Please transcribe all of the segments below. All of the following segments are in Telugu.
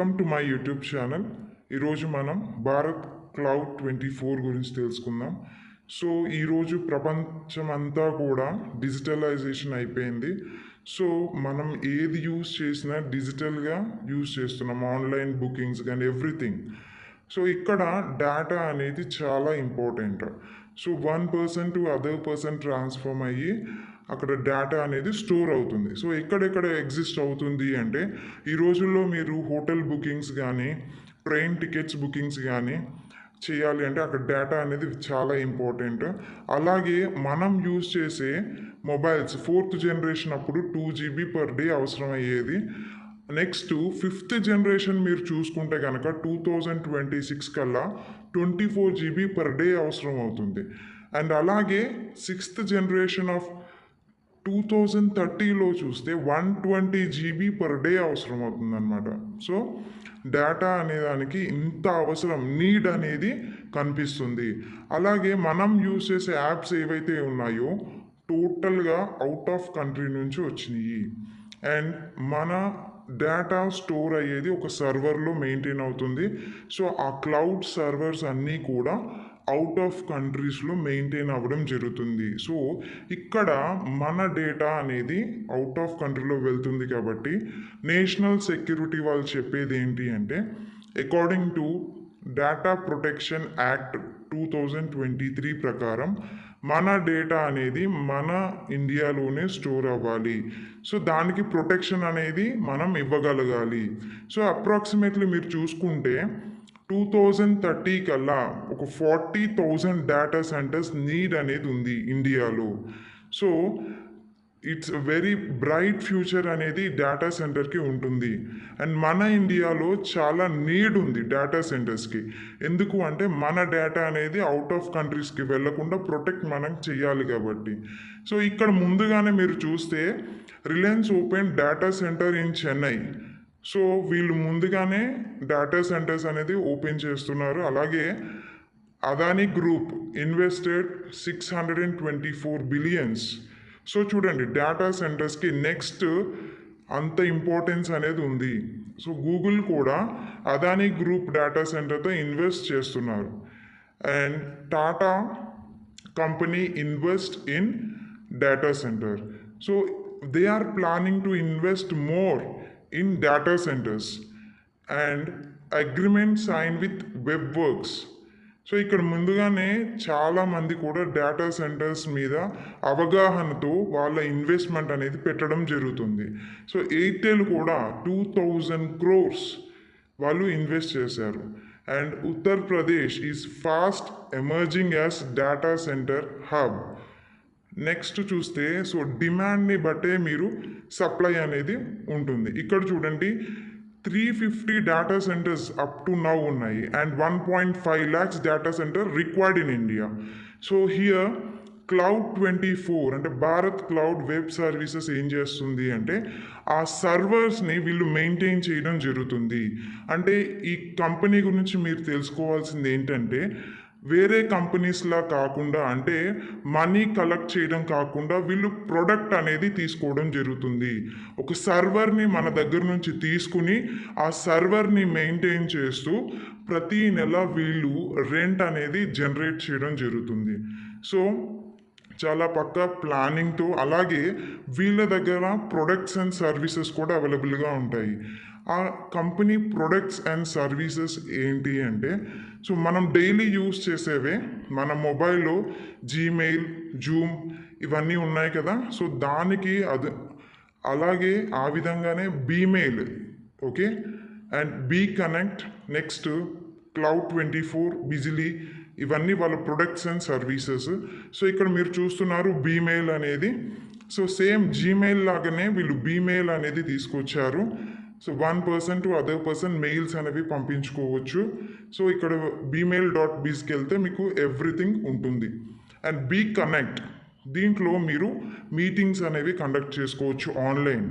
Welcome to my YouTube channel ఈరోజు మనం భారత్ క్లౌడ్ ట్వంటీ ఫోర్ గురించి తెలుసుకుందాం. సో ఈరోజు ప్రపంచమంతా కూడా డిజిటలైజేషన్ అయిపోయింది. సో మనం ఏది యూస్ చేసినా డిజిటల్గా యూస్ చేస్తున్నాం. ఆన్లైన్ బుకింగ్స్ కానీ ఎవ్రీథింగ్ సో ఇక్కడ డేటా అనేది చాలా important so one person to other person transform అయ్యి అక్కడ డేటా అనేది స్టోర్ అవుతుంది. సో ఎక్కడెక్కడ ఎగ్జిస్ట్ అవుతుంది అంటే ఈ రోజుల్లో మీరు హోటల్ బుకింగ్స్ కానీ ట్రైన్ టికెట్స్ బుకింగ్స్ కానీ చేయాలి అంటే అక్కడ డేటా అనేది చాలా ఇంపార్టెంట్ అలాగే మనం యూజ్ చేసే మొబైల్స్ ఫోర్త్ జనరేషన్ అప్పుడు టూ జీబీ పర్ డే అవసరం అయ్యేది నెక్స్ట్ ఫిఫ్త్ జనరేషన్ మీరు చూసుకుంటే కనుక టూ థౌజండ్ ట్వంటీ సిక్స్ కల్లా twenty four GB per day అవసరం అవుతుంది అండ్ అలాగే sixth generation of two thousand థర్టీలో చూస్తే one twenty GB per day అవసరం అవుతుందన్నమాట సో డేటా అనేదానికి ఇంత అవసరం నీడ్ అనేది కనిపిస్తుంది. అలాగే మనం యూజ్ చేసే యాప్స్ ఏవైతే ఉన్నాయో టోటల్గా అవుట్ ఆఫ్ కంట్రీ నుంచి వచ్చినాయి. అండ్ మన డేటా స్టోర్ అయ్యేది ఒక సర్వర్లో మెయింటైన్ అవుతుంది. సో ఆ క్లౌడ్ సర్వర్స్ అన్నీ కూడా అవుట్ ఆఫ్ కంట్రీస్లో మెయింటైన్ అవ్వడం జరుగుతుంది. సో ఇక్కడ మన డేటా అనేది అవుట్ ఆఫ్ కంట్రీలో వెళ్తుంది కాబట్టి నేషనల్ సెక్యూరిటీ వాళ్ళు చెప్పేది ఏంటి అంటే according to data protection act two thousand twenty three ప్రకారం మన డేటా అనేది మన ఇండియాలోనే స్టోర్ అవ్వాలి. సో దానికి ప్రొటెక్షన్ అనేది మనం ఇవ్వగలగాలి. సో అప్రాక్సిమేట్లీ మీరు చూసుకుంటే టూ థౌజండ్ థర్టీ కల్లా ఒక forty thousand data centres need అనేది ఉంది ఇండియాలో. So it's very bright future అనేది డేటా సెంటర్కి ఉంటుంది. అండ్ మన ఇండియాలో చాలా నీడ్ ఉంది డేటా సెంటర్స్కి ఎందుకు అంటే మన డేటా అనేది అవుట్ ఆఫ్ కంట్రీస్కి వెళ్ళకుండా ప్రొటెక్ట్ మనం చేయాలి కాబట్టి. సో ఇక్కడ ముందుగానే మీరు చూస్తే Reliance open data centre in Chennai so వీళ్ళు ముందుగానే డేటా సెంటర్స్ అనేది ఓపెన్ చేస్తున్నారు. అలాగే Adani group invested six hundred and twenty four billions so చూడండి డేటా సెంటర్స్కి నెక్స్ట్ అంత ఇంపార్టెన్స్ అనేది ఉంది. సో గూగుల్ కూడా అదానీ గ్రూప్ డేటా సెంటర్తో ఇన్వెస్ట్ చేస్తున్నారు. And Tata company invest in data centre so they are planning to invest more in data centres and agreement sign with web works so ఇక్కడ ముందుగానే చాలామంది కూడా డేటా సెంటర్స్ మీద అవగాహనతో వాళ్ళ ఇన్వెస్ట్మెంట్ అనేది పెట్టడం జరుగుతుంది. సో ఎయిర్టెల్ కూడా టూ థౌజండ్ క్రోర్స్ వాళ్ళు ఇన్వెస్ట్ చేశారు. And Uttar Pradesh is fast emerging as data centre hub next చూస్తే సో డిమాండ్ని బట్టే మీరు సప్లై అనేది ఉంటుంది. ఇక్కడ చూడండి three fifty data centres up to now ఉన్నాయి. And one point five lakhs data centre required in India so here cloud twenty four అంటే భారత్ క్లౌడ్ వెబ్ సర్వీసెస్ ఏం చేస్తుంది అంటే ఆ సర్వర్స్ని వీళ్ళు మెయింటైన్ చేయడం జరుగుతుంది. అంటే ఈ కంపెనీ గురించి మీరు తెలుసుకోవాల్సింది ఏంటంటే వేరే కంపెనీస్లా కాకుండా అంటే మనీ కలెక్ట్ చేయడం కాకుండా వీళ్ళు ప్రొడక్ట్ అనేది తీసుకోవడం జరుగుతుంది. ఒక సర్వర్ని మన దగ్గర నుంచి తీసుకుని ఆ సర్వర్ని మెయింటైన్ చేస్తూ ప్రతి నెల వీళ్ళు రెంట్ అనేది జనరేట్ చేయడం జరుగుతుంది. సో చాలా పక్క ప్లానింగ్తో అలాగే వీళ్ళ దగ్గర ప్రొడక్ట్స్ అండ్ సర్వీసెస్ కూడా అవైలబుల్గా ఉంటాయి. ఆ కంపెనీ ప్రొడక్ట్స్ అండ్ సర్వీసెస్ ఏంటి అంటే సో మనం డైలీ యూస్ చేసేవే మన మొబైల్లో జీమెయిల్ జూమ్ ఇవన్నీ ఉన్నాయి కదా. సో దానికి అది అలాగే ఆ విధంగానే BMail okay and B connect next cloud twenty four Bijli ఇవన్నీ వాళ్ళ ప్రొడక్ట్స్ అండ్ సర్వీసెస్ సో ఇక్కడ మీరు చూస్తున్నారు బీమెయిల్ అనేది. సో సేమ్ జీమెయిల్ లాగానే వీళ్ళు బీమెయిల్ అనేది తీసుకొచ్చారు. So one person to other person mails అనేవి పంపించుకోవచ్చు. సో ఇక్కడ బీమెయిల్ డాట్ బీస్కి వెళ్తే మీకు ఎవ్రీథింగ్ ఉంటుంది. అండ్ బీ కనెక్ట్ దీంట్లో మీరు మీటింగ్స్ అనేవి కండక్ట్ చేసుకోవచ్చు online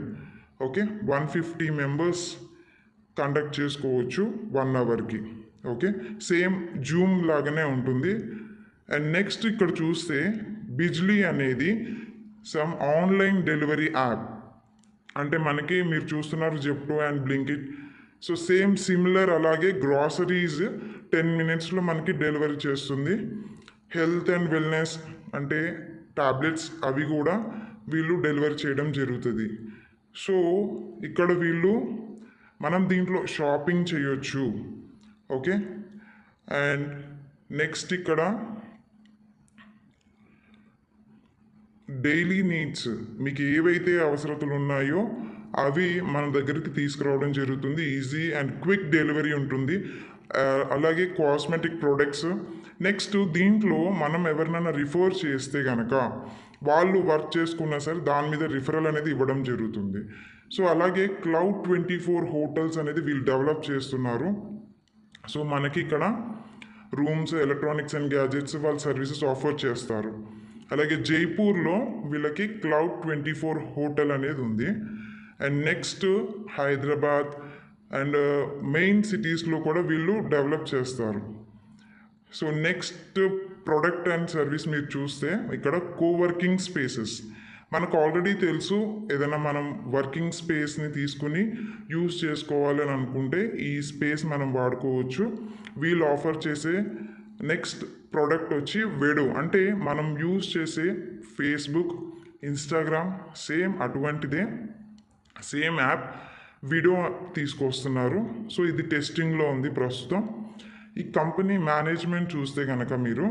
okay one fifty members conduct చేసుకోవచ్చు వన్ అవర్కి ఓకే సేమ్ జూమ్ లాగానే ఉంటుంది. అండ్ నెక్స్ట్ ఇక్కడ చూస్తే బిజ్లీ అనేది సమ్ ఆన్లైన్ డెలివరీ యాప్ అంటే మనకి మీరు చూస్తున్నారు Zepto and Blinkit so same similar అలాగే గ్రాసరీస్ టెన్ మినిట్స్లో మనకి డెలివరీ చేస్తుంది. హెల్త్ అండ్ వెల్నెస్ అంటే టాబ్లెట్స్ అవి కూడా వీళ్ళు డెలివరీ చేయడం జరుగుతుంది. సో ఇక్కడ వీళ్ళు మనం దీంట్లో షాపింగ్ చేయొచ్చు. ఓకే అండ్ నెక్స్ట్ ఇక్కడ డైలీ నీడ్స్ మీకు ఏవైతే అవసరతలు ఉన్నాయో అవి మన దగ్గరికి తీసుకురావడం జరుగుతుంది. ఈజీ అండ్ క్విక్ డెలివరీ ఉంటుంది. అలాగే కాస్మెటిక్ ప్రొడక్ట్స్ నెక్స్ట్ దీంట్లో మనం ఎవరినైనా రిఫర్ చేస్తే కనుక వాళ్ళు వర్క్ చేసుకున్నా సరే దాని మీద రిఫరల్ అనేది ఇవ్వడం జరుగుతుంది. సో అలాగే క్లౌడ్ ట్వంటీ ఫోర్ హోటల్స్ అనేది వీళ్ళు డెవలప్ చేస్తున్నారు. సో మనకి ఇక్కడ రూమ్స్ ఎలక్ట్రానిక్స్ అండ్ గ్యాజెట్స్ వాళ్ళ సర్వీసెస్ ఆఫర్ చేస్తారు. అలాగే జైపూర్లో వీళ్ళకి క్లౌడ్ ట్వంటీ ఫోర్ హోటల్ అనేది ఉంది. And next Hyderabad and main సిటీస్లో కూడా వీళ్ళు డెవలప్ చేస్తారు. So next product and service మీరు చూస్తే ఇక్కడ కోవర్కింగ్ స్పేసెస్ మనకు ఆల్రెడీ తెలుసు ఏదైనా మనం వర్కింగ్ స్పేస్ని తీసుకుని యూస్ చేసుకోవాలని అనుకుంటే ఈ స్పేస్ మనం వాడుకోవచ్చు. వీళ్ళు ఆఫర్ చేసే నెక్స్ట్ ప్రోడక్ట్ వచ్చి వేడు. అంటే మనం యూజ్ చేసే ఫేస్బుక్ ఇన్స్టాగ్రామ్ సేమ్ అటువంటిదే సేమ్ యాప్ వీడియో తీసుకొస్తున్నారు. సో ఇది టెస్టింగ్లో ఉంది ప్రస్తుతం. ఈ కంపెనీ మేనేజ్మెంట్ చూస్తే కనుక మీరు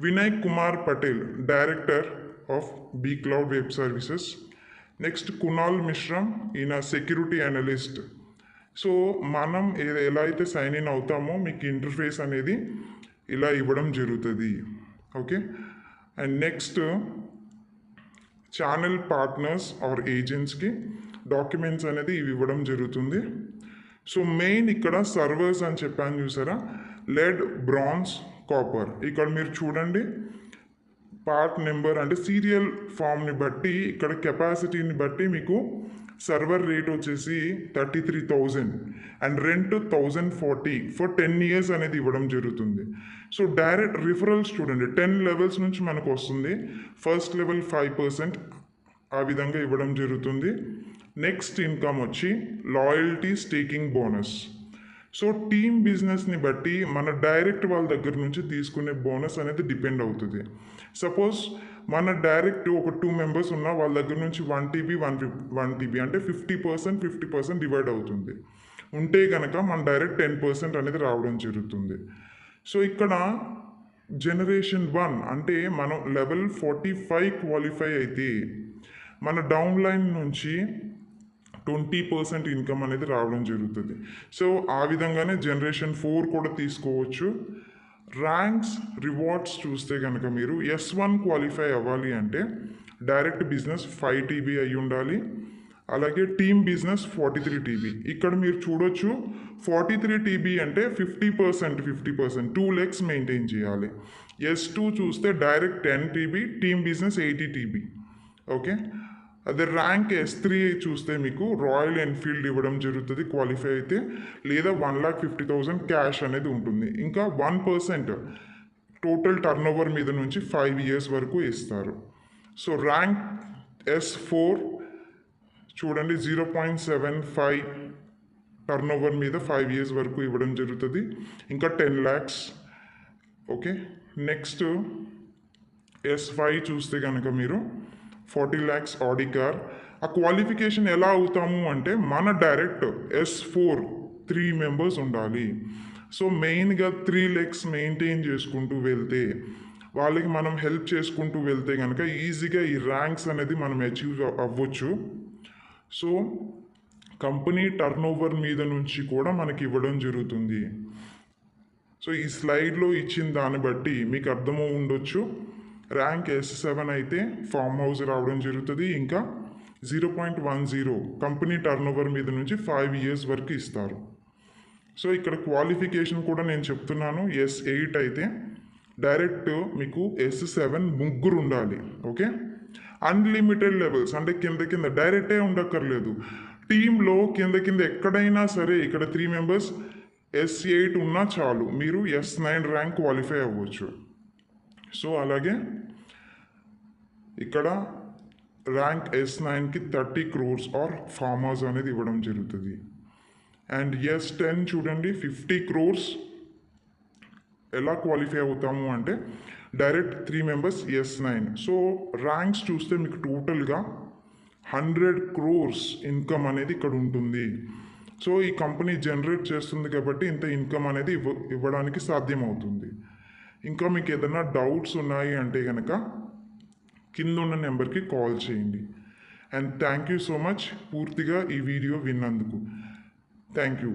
Vinay Kumar Patel director of B cloud web services next Kunal Mishram ఈయన సెక్యూరిటీ అనలిస్ట్. సో మనం ఎలా అయితే సైన్ ఇన్ అవుతామో మీకు ఇంటర్ఫేస్ అనేది ఇలా ఇవ్వడం జరుగుతుంది. Okay and next channel partners or ఏజెంట్స్కి documents అనేది ఇవి ఇవ్వడం జరుగుతుంది. సో మెయిన్ ఇక్కడ సర్వర్స్ అని చెప్పాను చూసారా? లెడ్ బ్రాన్స్ కాపర్ ఇక్కడ మీరు చూడండి. పార్ట్ నెంబర్ అంటే సీరియల్ ఫామ్ని బట్టి ఇక్కడ కెపాసిటీని బట్టి మీకు సర్వర్ రేట్ వచ్చేసి thirty three thousand and rent thousand forty for ten years అనేది ఇవ్వడం జరుగుతుంది. So direct referral student ten levels నుంచి మనకు వస్తుంది. ఫస్ట్ లెవెల్ ఫైవ్ పర్సెంట్ ఆ విధంగా ఇవ్వడం జరుగుతుంది. నెక్స్ట్ ఇన్కమ్ వచ్చి loyalty staking bonus so team బిజినెస్ని బట్టి మన డైరెక్ట్ వాళ్ళ దగ్గర నుంచి తీసుకునే బోనస్ అనేది డిపెండ్ అవుతుంది. సపోజ్ మన డైరెక్ట్ ఒక టూ మెంబర్స్ ఉన్న వాళ్ళ దగ్గర నుంచి one TB one one TB అంటే fifty percent fifty percent divide అవుతుంది. ఉంటే కనుక మన డైరెక్ట్ టెన్ పర్సెంట్ అనేది రావడం జరుగుతుంది. సో ఇక్కడ జనరేషన్ వన్ అంటే మనం లెవెల్ ఫార్టీ ఫైవ్ క్వాలిఫై అయితే మన డౌన్ లైన్ నుంచి ట్వంటీ పర్సెంట్ ఇన్కమ్ అనేది రావడం జరుగుతుంది. సో ఆ విధంగానే జనరేషన్ ఫోర్ కూడా తీసుకోవచ్చు. ర్యాంక్స్ రివార్డ్స్ చూస్తే కనుక మీరు ఎస్ వన్ క్వాలిఫై అవ్వాలి అంటే డైరెక్ట్ బిజినెస్ ఫైవ్ టీబీ అయి ఉండాలి. అలాగే team business forty three TB ఇక్కడ మీరు చూడొచ్చు ఫార్టీ త్రీ టీబీ అంటే fifty percent fifty percent two legs maintain చేయాలి. ఎస్ టూ చూస్తే direct ten TB team business eighty TB okay అదే ర్యాంక్ ఎస్ త్రీ చూస్తే మీకు రాయల్ ఎన్ఫీల్డ్ ఇవ్వడం జరుగుతుంది క్వాలిఫై అయితే. లేదా one lakh fifty thousand cash అనేది ఉంటుంది. ఇంకా one percent total turn over మీద నుంచి ఫైవ్ ఇయర్స్ వరకు ఇస్తారు. సో ర్యాంక్ ఎస్ ఫోర్ చూడండి zero point seven five turnover మీద ఫైవ్ ఇయర్స్ వరకు ఇవ్వడం జరుగుతుంది. ఇంకా ten lakhs okay next S five చూస్తే కనుక మీరు ఫార్టీ ల్యాక్స్ ఆడి కార్. ఆ క్వాలిఫికేషన్ ఎలా అవుతాము అంటే మన direct S four three members ఉండాలి. సో మెయిన్గా త్రీ లెగ్స్ మెయింటైన్ చేసుకుంటూ వెళ్తే వాళ్ళకి మనం హెల్ప్ చేసుకుంటూ వెళ్తే కనుక ఈజీగా ఈ ర్యాంక్స్ అనేది మనం అచీవ్ అవ్వచ్చు. సో కంపెనీ టర్న్ ఓవర్ మీద నుంచి కూడా మనకి ఇవ్వడం జరుగుతుంది. సో ఈ స్లైడ్లో ఇచ్చిన దాన్ని బట్టి మీకు అర్థమవు ఉండొచ్చు. ర్యాంక్ ఎస్ సెవెన్ అయితే ఫామ్ హౌస్ రావడం జరుగుతుంది. ఇంకా zero point one zero company turnover మీద నుంచి ఫైవ్ ఇయర్స్ వరకు ఇస్తారు. సో ఇక్కడ క్వాలిఫికేషన్ కూడా నేను చెప్తున్నాను. ఎస్ ఎయిట్ అయితే డైరెక్ట్ మీకు ఎస్ సెవెన్ ముగ్గురు ఉండాలి. ఓకే? అన్లిమిటెడ్ లెవెల్స్ అంటే కింద కింద డైరెక్టే ఉండక్కర్లేదు. టీంలో కింద కింద ఎక్కడైనా సరే ఇక్కడ త్రీ మెంబర్స్ ఎస్ ఎయిట్ ఉన్నా చాలు. మీరు ఎస్ నైన్ ర్యాంక్ క్వాలిఫై అవ్వచ్చు. సో అలాగే ఇక్కడ ర్యాంక్ ఎస్ నైన్కి థర్టీ క్రోర్స్ ఆర్ ఫార్మర్స్ అనేది ఇవ్వడం జరుగుతుంది. అండ్ ఎస్ టెన్ చూడండి ఫిఫ్టీ క్రోర్స్ ఎలా క్వాలిఫై అవుతాము అంటే direct three members S nine so ranks చూస్తే మీకు టోటల్గా హండ్రెడ్ క్రోర్స్ ఇన్కమ్ అనేది ఇక్కడ ఉంటుంది. సో ఈ కంపెనీ జనరేట్ చేస్తుంది కాబట్టి ఇంత ఇన్కమ్ అనేది ఇవ్వ ఇవ్వడానికి సాధ్యమవుతుంది. ఇంకా మీకు ఏదైనా డౌట్స్ ఉన్నాయి అంటే కనుక కింద ఉన్న నెంబర్కి కాల్ చేయండి. And thank you so much పూర్తిగా ఈ వీడియో విన్నందుకు. Thank you